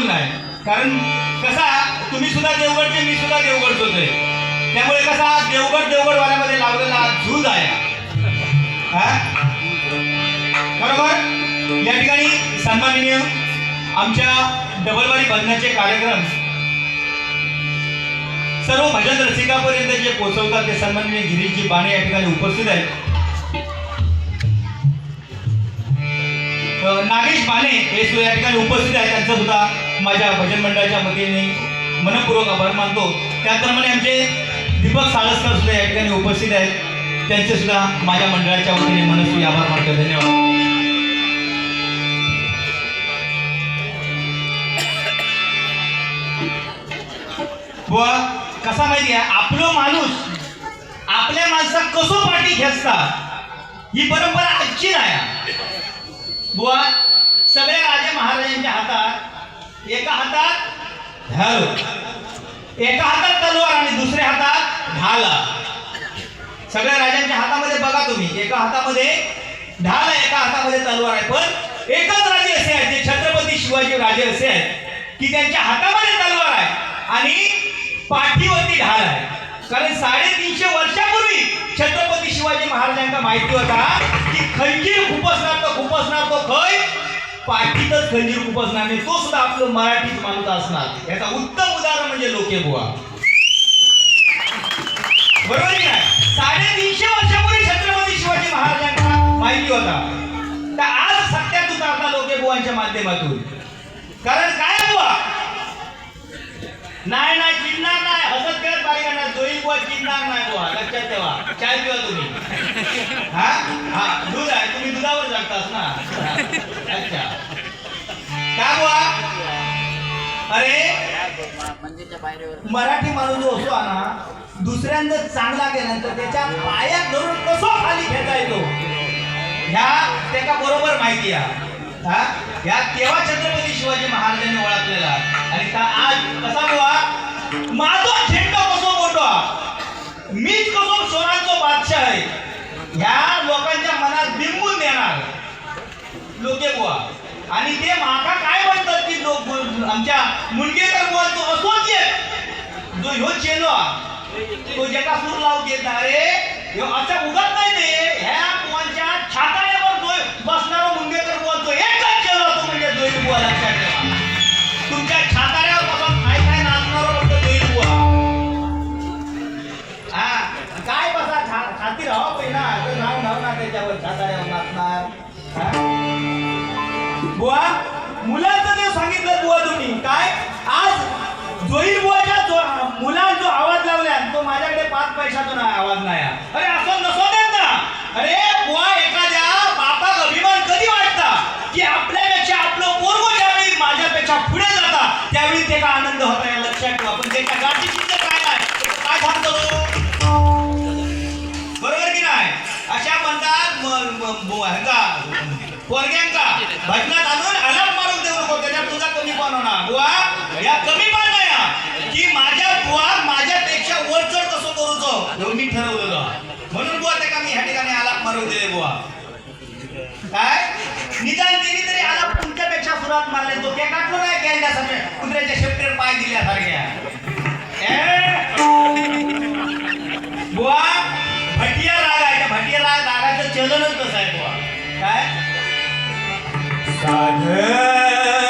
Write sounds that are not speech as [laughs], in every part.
मी नाही. कारण कसा तुम्ही सुद्धा देवगडचे मी सुद्धा देवगडचोच आहे त्यामुळे कसा देवगड देवगडवाल्यामध्ये लावलेला झूज आहे बरोबर? या ठिकाणी सन्माननीय आमच्या डबलवारी बंधनाचे कार्यक्रम सर्व भजन रसिकापर्यंत जे पोहोचवतात ते सन्माननीय गिरीशजी बाणे या ठिकाणी उपस्थित आहेत. नागेश माने हे सुद्धा या ठिकाणी उपस्थित आहेत. त्यांचं सुद्धा माझ्या भजन मंडळाच्या वतीने मनपूर्वक आभार मानतो. त्याचप्रमाणे आमचे दीपक साळसकर सुद्धा या ठिकाणी उपस्थित आहेत. त्यांचे सुद्धा माझ्या मंडळाच्या वतीने मनस्वी आभार मानतो. धन्यवाद. बुवा कसा माहिती आहे? आपलो माणूस आपल्या माणसा कसो पाठी खेचता? ही परंपरा आजची नाही. बुवा सगळ्या राजे महाराजांच्या हातात एका हातात ढाल एका हातात तलवार आणि दुसऱ्या हातात ढाल सगळ्या राजांच्या हातामध्ये बघा तुम्ही एका हातामध्ये ढाल आहे एका हातामध्ये तलवार आहे. पण एकच राजे असे आहेत जे छत्रपती शिवाजी राजे असे आहेत की त्यांच्या हातामध्ये तलवार आहे आणि पाठीवरती ढाल आहे. कारण साडेतीनशे वर्षापूर्वी छत्रपती शिवाजी महाराजांना माहिती होता की खंजीर खुपसणार तो खुपसणार तो खय पाठीतच खंजीर खुपसणार नाही तो सुद्धा आपलं मराठीच माणूस असणार. याचा उत्तम उदाहरण म्हणजे लोके बुवा बरोबर की नाही? साडेतीनशे वर्षापूर्वी छत्रपती शिवाजी महाराजांना माहिती होता. तर आज सत्यात उतारता लोके बुवांच्या माध्यमातून. कारण काय बुवा? नाही नाही चिडणार नाही. हसत खेळत बारी करणार. जोई बुवा चिडणार नाही बुवा. लक्षात ठेवा. चाय पिवा तुम्ही. हा? हा. दूध आहे. तुम्ही दुधावर जगतास ना. अच्छा. काय बुवा? अरे मराठी माणूस जो असतो ना दुसऱ्यांदा चांगला केल्यानंतर त्याच्या पायात धरून कसो खाली खेळता येतो ह्या त्याला बरोबर माहिती आहे. हा? या तेव्हा छत्रपती शिवाजी महाराजांनी ओळखलेला. आणि त्या आज कसा बुवा? माझो झेंडा कसो मोठा. मीच कसो सोनांचो बादशाह आहे. ह्या लोकांच्या मनात बिंबून देणार लोके बुवा. आणि ते माका काय म्हणतात की लोक आमच्या मुंडगेकर बुवांचो असोसिएट जो ह्यो चेलो तो ज्याचा सूर लावून घेत ना रे ह्यो असा उगत नाही ते. ह्या बुवांच्या छाताड्यावर जो बसणारा मुंडगेकर बुवांचो एकच केलं तो म्हणजे जोई बुवा लक्षात ठेवा तुमच्या छाताऱ्यावर बसून काय काय नाचणार हो फक्त जोई बुवा हा काय बसा छा छाती राहा हो पहिला. नाव नाव ना त्याच्यावर छाताऱ्यावर नाचणार. बुवा मुलाचं ते सांगितलं बुवा तुम्ही. काय आज जोईल बुवाच्या जो मुलांना जो आवाज लावला तो माझ्याकडे पाच पैशाचा नाही आवाज नाही आहे. अरे असं नसो देत ना अरे बुवा एखाद्या बापाक अभिमान कधी वाटता की आपल्यापेक्षा आपलं पोरगो ज्यावेळी माझ्यापेक्षा पुढे जाता त्यावेळी त्याचा आनंद होता या लक्षात ठेवा. पण त्याच्या गाठी काय काय सांगतो? बरोबर की नाही? अशा म्हणतात पोरग्यांका भजनात आणून अलाप मारून देऊ नको त्याच्यात तुझा कमी पण होणार. बुवा या कमी पण नाही की माझ्या बुवा माझ्यापेक्षा वरचढ कसं करूचो? ह्यो मी ठरवलेलं. म्हणून बुवा त्याला मी ह्या ठिकाणी अलाप मारून दिले बुवा. काय? तुमच्यापेक्षा मारले तो के काटलो नाही सगळे कुत्र्याच्या शेपटीवर पाय दिल्यासारख्या ए! बुवा भटिया राग आहे भटिया राग रागाचं चलनच कसं आहे बुवा काय साध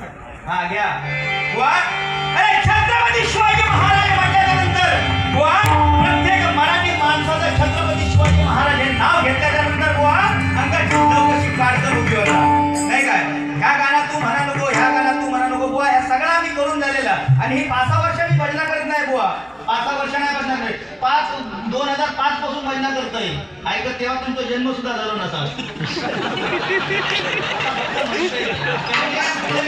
हा घ्या. बुवा. अरे छत्रपती शिवाजी महाराज म्हटल्यानंतर बुवा प्रत्येक मराठी माणसाचं छत्रपती शिवाजी महाराज हे नाव घेतल्यानंतर बुवा अंगाची चौकशी कारकर उभी होता नाही काय? ह्या गाण्यात तू म्हणा नको ह्या गाण्यात तू म्हणा नको बुवा ह्या सगळं आम्ही करून झालेला. आणि ही पाच सहा वर्ष मी भजना करत नाही बुवा. पाच सहा वर्ष नाही भजना करत. पाच दोन हजार पाच पासून भजना करतोय. ऐकत तेव्हा तुमचा जन्म सुद्धा झालो नसा [laughs]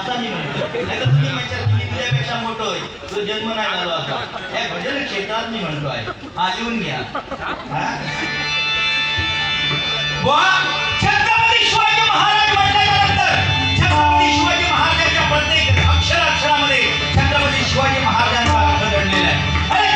असा मी म्हणतो. तुम्ही म्हणशाल की मी तुझ्यापेक्षा मोठं होय. तो जन्म नाही झाला असा या भजन क्षेत्रात मी म्हणतो आहे. हा लिहून घ्या. छत्रपती शिवाजी महाराज म्हटल्यानंतर छत्रपती शिवाजी महाराजांच्या प्रत्येक अक्षर अक्षरामध्ये छत्रपती शिवाजी महाराजांचा अर्थ घडलेला आहे. अरे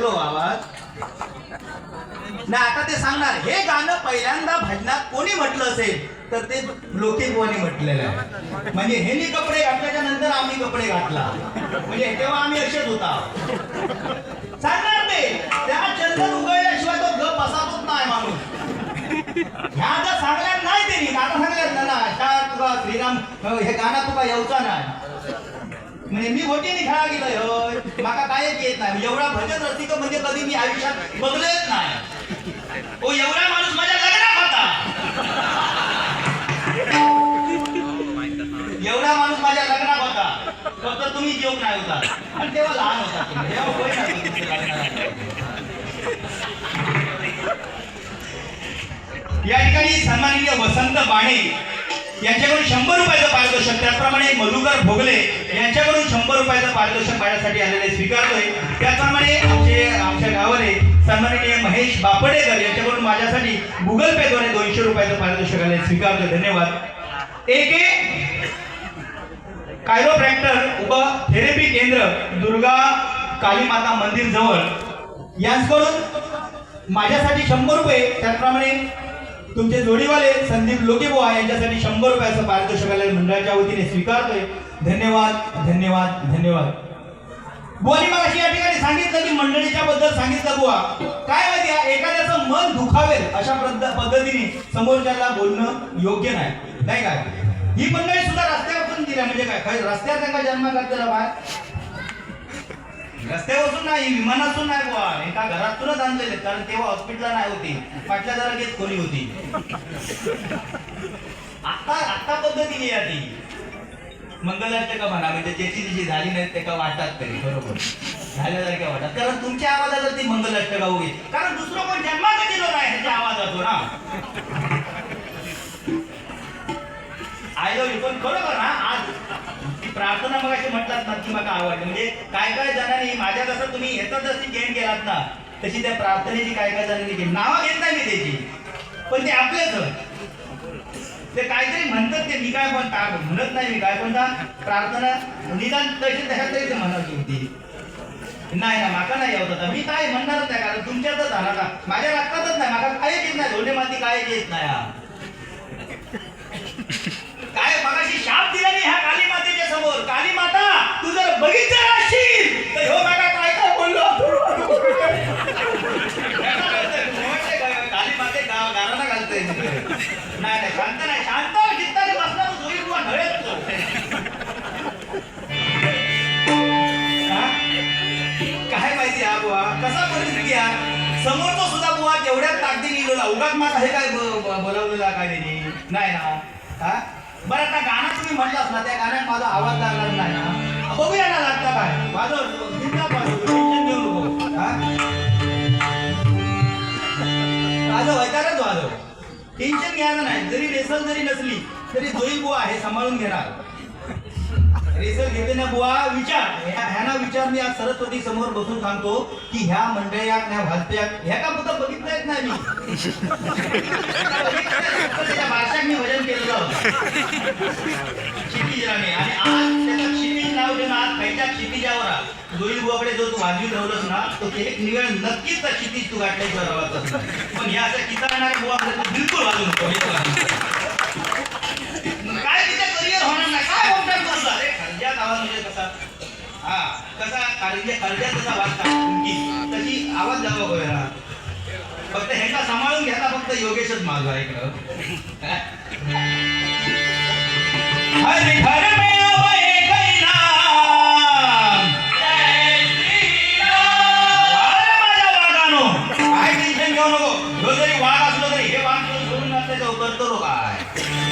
येतो आवाज ना आता ते सांगणार हे गाणं पहिल्यांदा भजनात कोणी म्हटलं असेल तर ते लोके म्हटलेलं आहे. म्हणजे ह्यांनी कपडे घातल्याच्या नंतर आम्ही कपडे घातला. म्हणजे तेव्हा आम्ही असेच होता. सांगणार ते? त्या चंदन उगळल्याशिवाय तो गप बसातच नाही माणूस. ह्या जर सांगल्यात नाही त्यांनी. आता सांगल्यात ना तुका श्रीराम हे गाणं तुका येऊचा नाही. म्हणजे मी मोठीने खेळा गेलोय होय. माका कायच येत नाही. एवढा भजन रसिक म्हणजे कधी मी आयुष्यात बघलेच नाही. ओ एवढा माणूस माझ्या लग्नात होता. एवढा माणूस माझ्या लग्नात होता. फक्त तुम्ही जेव नाही होता. आणि तेव्हा लहान होता या ठिकाणी सन्माननीय वसंत बाणे यांच्याकडून शंभर रुपयाचं पारितोषिक त्याचप्रमाणे मधुकर भोगले यांच्याकडून शंभर रुपयाचं पारितोषिक माझ्यासाठी आलेले स्वीकारतोय. त्याचप्रमाणे आमचे आमच्या गावाने सन्माननीय महेश बापडेकर यांच्याकडून माझ्यासाठी गुगल पे द्वारे दोनशे रुपयाचं पारितोषिक आले स्वीकारतोय. धन्यवाद. एक कायरोप्रॅक्टर उप थेरपी केंद्र दुर्गा काली माता मंदिर जवळ. यांच्याकडून माझ्यासाठी शंभर रुपये त्याचप्रमाणे तुमचे जोडीवाले संदीप लोकेबुवा यांच्यासाठी शंभर रुपयाचं पारितोषिकालय मंडळाच्या वतीने स्वीकारतोय. धन्यवाद धन्यवाद धन्यवाद. बोली मला अशी या ठिकाणी सांगितलं की मंडळीच्या बद्दल सांगितलं बुवा. काय माहिती एखाद्याचं मन दुखावेल अशा पद्धतीने समोरच्याला बोलणं योग्य नाही. नाही काय ही मंडळी सुद्धा रस्त्यावर पण दिल्या म्हणजे काय? खरं रस्त्यावर त्यांना जन्म घातलेला बाय रस्त्यावरून नाही विमानातून नाही बुवा. एका घरातूनच आणलेले कारण तेव्हा हॉस्पिटलला नाही होती. पाटल्या जरा खोली होती. आता आता पद्धतीने या ती. मंगलाष्टका म्हणा म्हणजे ज्याची तिची झाली नाही ते का वाटतात तरी बरोबर. झाल्यासारख्या वाटतात. कारण तुमच्या आवाजाला ती मंगलाष्टका होईल कारण दुसरं कोण जन्मात दिलं नाही ह्याच्या आवाजातो ना आय लव्ह यू पण खरोखर ना आज प्रार्थना मग अशी म्हटलात ना की मला आवडली. म्हणजे काय काय जणांनी माझ्या जसं तुम्ही येतात जशी गेम केलात ना तशी त्या प्रार्थनेची काय काय जणांनी गेम नावं घेत नाही मी त्याची. पण ते आपल्याच ते काहीतरी म्हणतात ते मी काय पण काय म्हणत नाही मी काय पण प्रार्थना निदान तशी तशात तरी ते म्हणायची होती. नाही ना माका नाही येत होता. मी काय म्हणणारच नाही कारण तुमच्यातच झाला का माझ्या रक्तातच नाही माका काय येत नाही धोने माती काय येत नाही. काय मगाशी शाप दिला नाही ह्या काली समोर काली माता तू जर बघितलं असशील तर हो माका काय काय बोललो. काली माते गा- गाराणा घालतोय. नाही नाही शांत नाही शांत चित्ताने बसला तू जोरी बुवा ढळेल तो. काय माहिती हा बुवा? कसा परिस्थिती हा समोर तो सुद्धा बुवा तेवढ्याच ताकदी लिहिलेला उगाच मला हे काय ब- बोलावलेला काय नाही ना. हा? बरं आता गाणं तुम्ही म्हटलास ना त्या गाण्यात माझा आवाज लागणार नाही ना बघूया ना लागता काय. माझं बिनधास्त वाजव, टेन्शन घेऊ नको हा? वैतारच वाजव टेन्शन घ्यायचं नाही. जरी रेसल जरी नसली तरी जोईल बुवा आहे सांभाळून घेणार. रिझल्ट घेते ना बुवा विचार. ह्याना विचार मी आज सरस्वती समोर बसून सांगतो की ह्या मंडळ्या ह्या भालप्या ह्या का फक्त बघितलंच नाही मी त्याच्या भाषात मी भजन केलेलं क्षितिजाने आणि आज त्याचं क्षितिज नाव घेऊन आज खायच्या क्षितिजावर जोई बुवाकडे जो तू वाजवी ठेवलंस ना तो एक निवेळ नक्कीच त्या क्षितिज तू गाठल्याशिवाय राहत पण ह्या असं कितारणारे बुवा तू बिलकुल वाजू नको हे तुला सांगतो. काय तिचं करिअर होणार नाही काय मोठा करू रे आवाज म्हणजे कसा? हा कसा? खर्जे खर्जात कसा वाजता तशी आवाज जावा गोव्याला फक्त ह्यांना सांभाळून घ्यायला फक्त योगेशच माझा इकडं. काय टेन्शन घेऊ नको. जो जरी वाघ असलो तरी हे वाघ सोडून नसल्याचं करतो काय?